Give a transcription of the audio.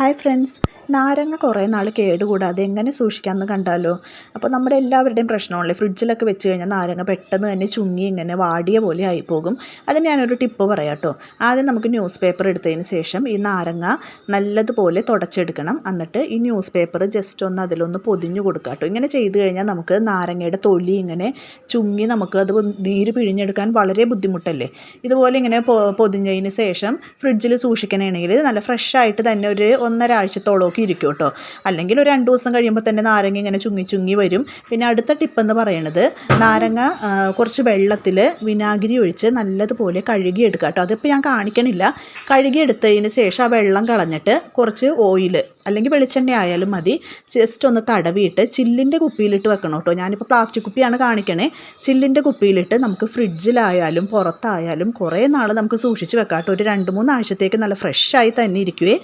Hi friends, നാരങ്ങ കുറേ നാൾ കേടുകൂടാതെ എങ്ങനെ സൂക്ഷിക്കാമെന്ന് കണ്ടാലോ? അപ്പോൾ നമ്മുടെ എല്ലാവരുടെയും പ്രശ്നമല്ലേ ഫ്രിഡ്ജിലൊക്കെ വെച്ച് കഴിഞ്ഞാൽ നാരങ്ങ പെട്ടെന്ന് തന്നെ ചുങ്ങി ഇങ്ങനെ വാടിയ പോലെ ആയിപ്പോകും. അതിന് ഞാനൊരു ടിപ്പ് പറയാം കേട്ടോ. ആദ്യം നമുക്ക് ന്യൂസ് പേപ്പർ എടുത്തതിന് ശേഷം ഈ നാരങ്ങ നല്ലതുപോലെ തുടച്ചെടുക്കണം. എന്നിട്ട് ഈ ന്യൂസ് പേപ്പർ ജസ്റ്റ് ഒന്ന് അതിലൊന്ന് പൊതിഞ്ഞു കൊടുക്കുക കേട്ടോ. ഇങ്ങനെ ചെയ്ത് കഴിഞ്ഞാൽ നമുക്ക് നാരങ്ങയുടെ തൊലി ഇങ്ങനെ ചുങ്ങി നമുക്ക് അത് നീര് പിഴിഞ്ഞെടുക്കാൻ വളരെ ബുദ്ധിമുട്ടല്ലേ. ഇതുപോലെ ഇങ്ങനെ പൊതിഞ്ഞതിന് ശേഷം ഫ്രിഡ്ജിൽ സൂക്ഷിക്കണമെങ്കിൽ നല്ല ഫ്രഷ് ആയിട്ട് തന്നെ ഒരു ഒന്നര ആഴ്ചത്തോളമൊക്കെ ഇരിക്കും കേട്ടോ. അല്ലെങ്കിൽ ഒരു രണ്ട് ദിവസം കഴിയുമ്പോൾ തന്നെ നാരങ്ങ ഇങ്ങനെ ചുങ്ങി ചുങ്ങി വരും. പിന്നെ അടുത്ത ടിപ്പെന്ന് പറയുന്നത് നാരങ്ങ കുറച്ച് വെള്ളത്തിൽ വിനാഗിരി ഒഴിച്ച് നല്ലതുപോലെ കഴുകിയെടുക്കുക കേട്ടോ. അതിപ്പോൾ ഞാൻ കാണിക്കണില്ല. കഴുകിയെടുത്തതിന് ശേഷം ആ വെള്ളം കളഞ്ഞിട്ട് കുറച്ച് ഓയിൽ അല്ലെങ്കിൽ വെളിച്ചെണ്ണ ആയാലും മതി. ജസ്റ്റ് ഒന്ന് തടവിയിട്ട് ചില്ലിന്റെ കുപ്പിയിലിട്ട് വെക്കണം കേട്ടോ. ഞാനിപ്പോൾ പ്ലാസ്റ്റിക് കുപ്പിയാണ് കാണിക്കണേ. ചില്ലിന്റെ കുപ്പിയിലിട്ട് നമുക്ക് ഫ്രിഡ്ജിലായാലും പുറത്തായാലും കുറേ നാൾ നമുക്ക് സൂക്ഷിച്ച് വെക്കാം കേട്ടോ. ഒരു രണ്ട് മൂന്ന് ആഴ്ചത്തേക്ക് നല്ല ഫ്രഷായി തന്നെ ഇരിക്കുവേ.